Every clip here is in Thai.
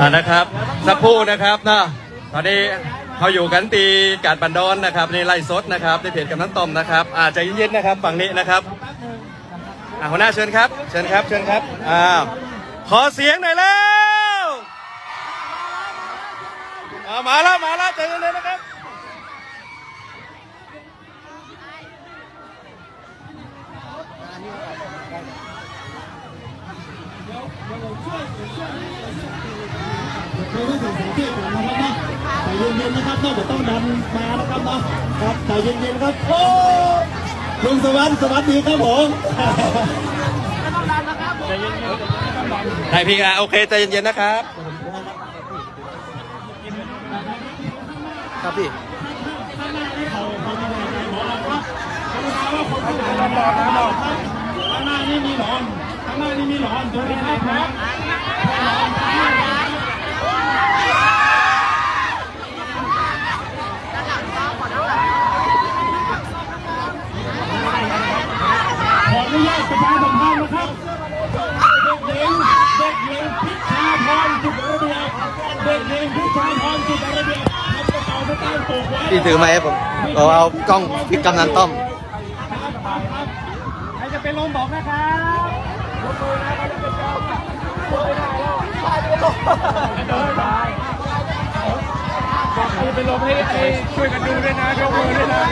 อ่านะครับ สักครู่นะครับนะตอนนี้เขาอยู่กันตีกาดบันดอนนะครับในไล่สดนะครับในเพจกำนันต้มนะครับอาจจะเย็นๆนะครับฝั่งนี้นะครับอ่าหัวหน้าเชิญครับ เชิญครับเชิญครับอ่าขอเสียงหน่อยแล้วอ่ามาแล้วมาแล้วเจอกันเลยนะครับ เราต้องส่งเสียงเชียร์ก่อนนะครับนะใจเย็นๆนะครับนอกจากต้องดันมานะครับนะครับใจเย็นๆครับโอ้ลุงสวัสดิ์สวัสดีครับผมได้พี่อะโอเคใจเย็นๆนะครับครับพี่ข้างหน้านี่มีหนอนข้างหน้านี่มีหนอนดูนะครับนะขออนุญาตประชาสัมพันธ์นะครับ เด็กหญิงเด็กหญิงพิชาพรจุดระเบียบเด็กหญิงพิชาพรจุดระเบียบทำกระเป๋าสตางค์ตกไว้พี่ถือไหมาให้ผมเอาเอากล้องพี่กำนันต้อม ใครจะเป็นลมบอกนะครับ บอกมือเป็นลมให้ให้ช่วยกันดูด้วยนะยกมือด้วยนะ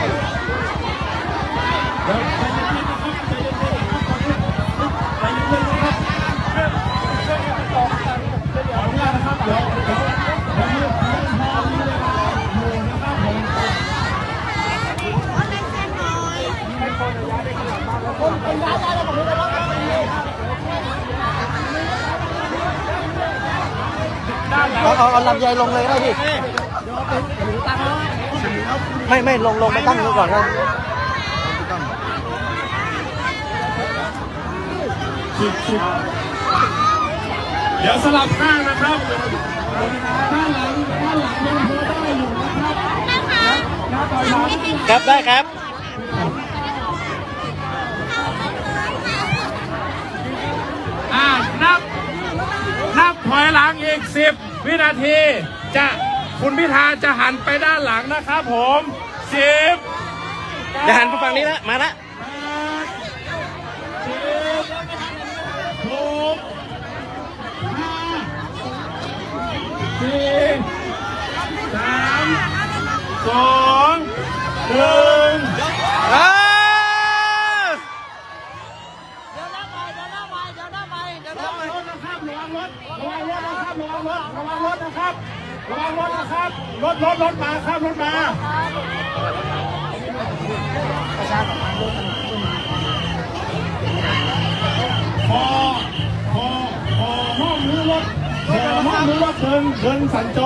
เอาเอาเอาลำไยลงเลยก็ได้พี่ไม่ไม่ลงลงไปตั้งนี้ก่อนนะสิบสิบเดี๋ยวสลับข้างนะครับด้านหลังด้านหลังยังพอได้อยู่นะครับนะต่อยหลังครับได้ครับอ่านับนับถอยหลังอีกสิบ วินาทีจะคุณพิธาจะหันไปด้านหลังนะครับผมสิบอย่าหันไปฝั่งนี้นะมาละหกห้าสี่สามสองหนึ่ง ระวังรถระวังรถนะครับระวังรถระวังรถนะครับระวังรถนะครับ รถรถรถมาครับรถมาพอพอพอห้องมือรถพอห้องมือรถเดินเดินสัญจร